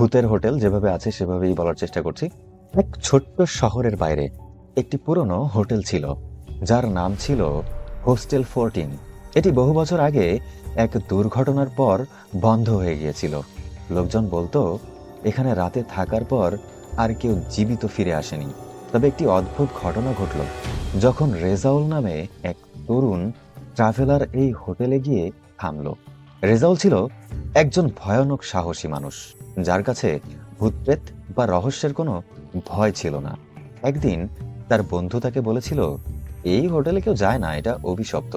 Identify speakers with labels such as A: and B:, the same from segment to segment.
A: ভূতের হোটেল যেভাবে আছে, সেভাবেই বলার চেষ্টা করছি। এক ছোট্ট শহরের বাইরে একটি পুরনো হোটেল ছিল, যার নাম ছিল হোস্টেল ফোরটিন। এটি বহু বছর আগে এক দুর্ঘটনার পর বন্ধ হয়ে গিয়েছিল। লোকজন বলতো, এখানে রাতে থাকার পর আর কেউ জীবিত ফিরে আসেনি। তবে একটি অদ্ভুত ঘটনা ঘটল, যখন রেজাউল নামে এক তরুণ ট্রাভেলার এই হোটেলে গিয়ে থামল। রেজাউল ছিল একজন ভয়ানক সাহসী মানুষ। যার কাছে ভূতপ্রেত বা রহস্যের কোনো ভয় ছিল না। একদিন তার বন্ধু তাকে বলেছিল, এই হোটেলে কেউ যায় না, এটা অভিশপ্ত।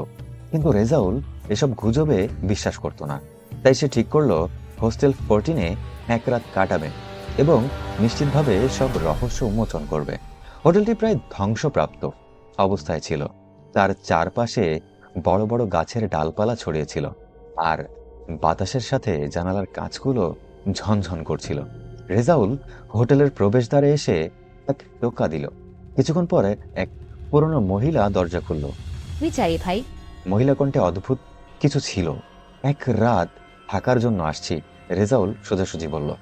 A: কিন্তু রেজাউল এসব গুজবে বিশ্বাস করত না। তাই সে ঠিক করল, হোস্টেল ফোরটিনে এক রাত কাটাবে এবং নিশ্চিতভাবে সব রহস্য উন্মোচন করবে। হোটেলটি প্রায় ধ্বংসপ্রাপ্ত অবস্থায় ছিল। তার চারপাশে বড় বড় গাছের ডালপালা ছড়িয়েছিল আর বাতাসের সাথে জানালার কাঁচগুলো ঝনঝন করছিল। রেজাউল হোটেলের প্রবেশদ্বারে এসে এক টোকা দিল। কিছুক্ষণ পরে এক পুরনো মহিলা দরজা খুলল।
B: আমি চাই ভাই?
A: মহিলা কণ্ঠে অদ্ভুত কিছু ছিল। এক রাত থাকার জন্য আসছি রেজাউল সোজাসুজি বলল।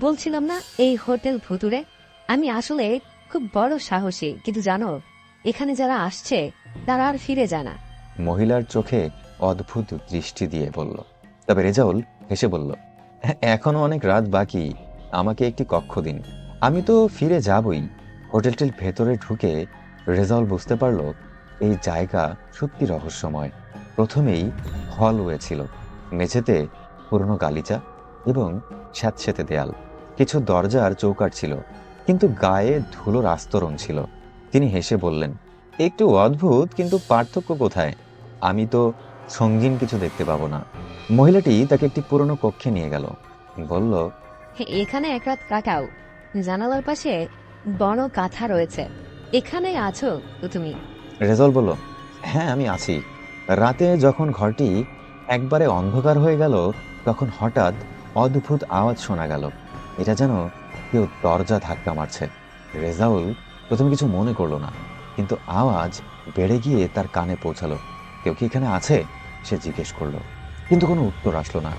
B: বলছিলাম না এই হোটেল ভুতুরে আমি আসলে খুব বড় সাহসী কিন্তু জানো এখানে যারা আসছে তারা আর ফিরে যায় না।
A: মহিলার চোখে অদ্ভুত দৃষ্টি দিয়ে বলল। তবে রেজাউল হেসে বলল "হ্যাঁ, এখনও অনেক রাত বাকি আমাকে একটি কক্ষ দিন। আমি তো ফিরে যাবই। হোটেলটির ভেতরে ঢুকে রেজাউল বুঝতে পারল এই জায়গা সত্যি রহস্যময়। প্রথমেই হলওয়ে ছিল মেঝেতে পুরনো গালিচা এবং স্যাঁতস্যাঁতে দেয়াল। কিছু দরজার চৌকাট ছিল কিন্তু গায়ে ধুলোর আস্তরণ ছিল। তিনি হেসে বললেন একটু অদ্ভুত কিন্তু পার্থক্য কোথায়? আমি তো সঙ্গীন কিছু দেখতে পাবো না। মহিলাটি তাকে একটি পুরনো কক্ষে নিয়ে গেল। বলল
B: এখানে এক রাত কাটাও। জানালার পাশে বড় কাঁথা রয়েছে। এখানে আছো তো তুমি?
A: রেজল বলল হ্যাঁ আমি আছি। রাতে যখন ঘরটি একবারে অন্ধকার হয়ে গেল তখন হঠাৎ অদ্ভুত আওয়াজ শোনা গেল। এটা যেন কেউ দরজা ধাক্কা মারছে। রেজাউল প্রথমে কিছু মনে করল না কিন্তু আওয়াজ বেড়ে গিয়ে তার কানে পৌঁছালো। কেউ কি এখানে আছে? সে জিজ্ঞেস করল। কিন্তু কোনো উত্তর আসলো না।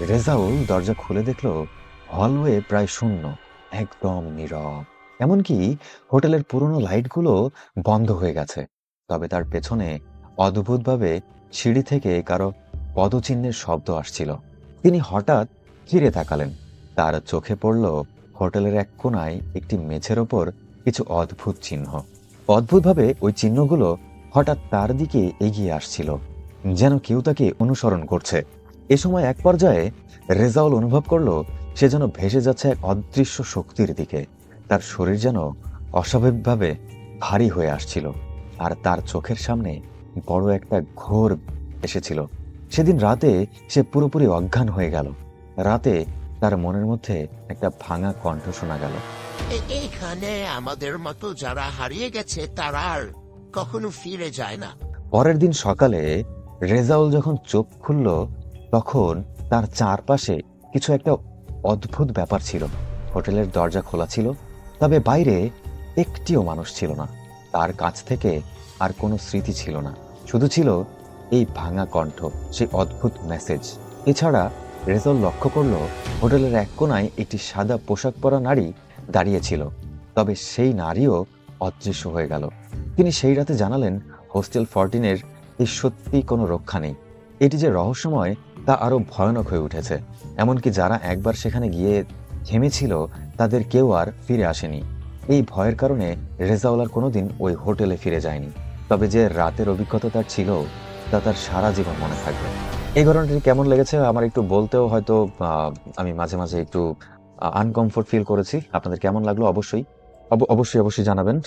A: রেজাউল দরজা খুলে দেখল হলওয়ে প্রায় শূন্য, একদম নীরব। এমনকি হোটেলের পুরনো লাইটগুলো বন্ধ হয়ে গেছে। তবে তার পেছনে অদ্ভুতভাবে সিঁড়ি থেকে কারও পদচিহ্নের শব্দ আসছিল। তিনি হঠাৎ ফিরে তাকালেন। তার চোখে পড়ল হোটেলের এক কোনায় একটি মেঝের ওপর কিছু অদ্ভুত চিহ্ন। অদ্ভুতভাবে ওই চিহ্নগুলো হঠাৎ তার দিকে এগিয়ে আসছিল। যেন কেউ তাকে অনুসরণ করছে। এ সময় এক পর্যায়ে রেজাউল অনুভব করল সে যেন ভেসে যাচ্ছে এক অদৃশ্য শক্তির দিকে। তার শরীর যেন অস্বাভাবিকভাবে ভারী হয়ে আসছিল আর তার চোখের সামনে বড় একটা ঘোর এসেছিল। সেদিন রাতে সে পুরোপুরি অজ্ঞান হয়ে গেল। রাতে তার মনের মধ্যে একটা ভাঙা কণ্ঠ শোনা গেল।
C: এখানে আমাদের মতো যারা হারিয়ে গেছে তারা আর কখনো ফিরে যায় না।
A: পরের দিন সকালে রেজাউল যখন চোখ খুলল, তখন তার চারপাশে কিছু একটা অদ্ভুত ব্যাপার ছিল। হোটেলের দরজা খোলা ছিল, তবে বাইরে একটিও মানুষ ছিল না। তার কাছ থেকে আর কোনো স্মৃতি ছিল না। শুধু ছিল এই ভাঙা কণ্ঠ সেই অদ্ভুত মেসেজ। এছাড়া রেজাউল লক্ষ্য করল, হোটেলের এক কোনায় একটি সাদা পোশাক পরা নারী দাঁড়িয়েছিল তবে সেই নারীও অদৃশ্য হয়ে গেল। তিনি সেই রাতে জানালেন, হোস্টেল ফরটিনের এই সত্যি কোনো রক্ষা নেই। এটি যে রহস্যময়, তা আরও ভয়ানক হয়ে উঠেছে। এমনকি যারা একবার সেখানে গিয়ে থেমেছিল, তাদের কেউ আর ফিরে আসেনি। এই ভয়ের কারণে রেজাউল আর কোনোদিন ওই হোটেলে ফিরে যায়নি। তবে যে রাতের অভিজ্ঞতা তার ছিল, তা তার সারা জীবন মনে থাকবে। এই ঘটনাটি কেমন লেগেছে আমার একটু বলতেও হয়তো আমি মাঝে মাঝে একটু আনকমফোর্ট ফিল করেছি। আপনাদের কেমন লাগল? অবশ্যই। অব- অবশ্যই অবশ্যই জানাবেন।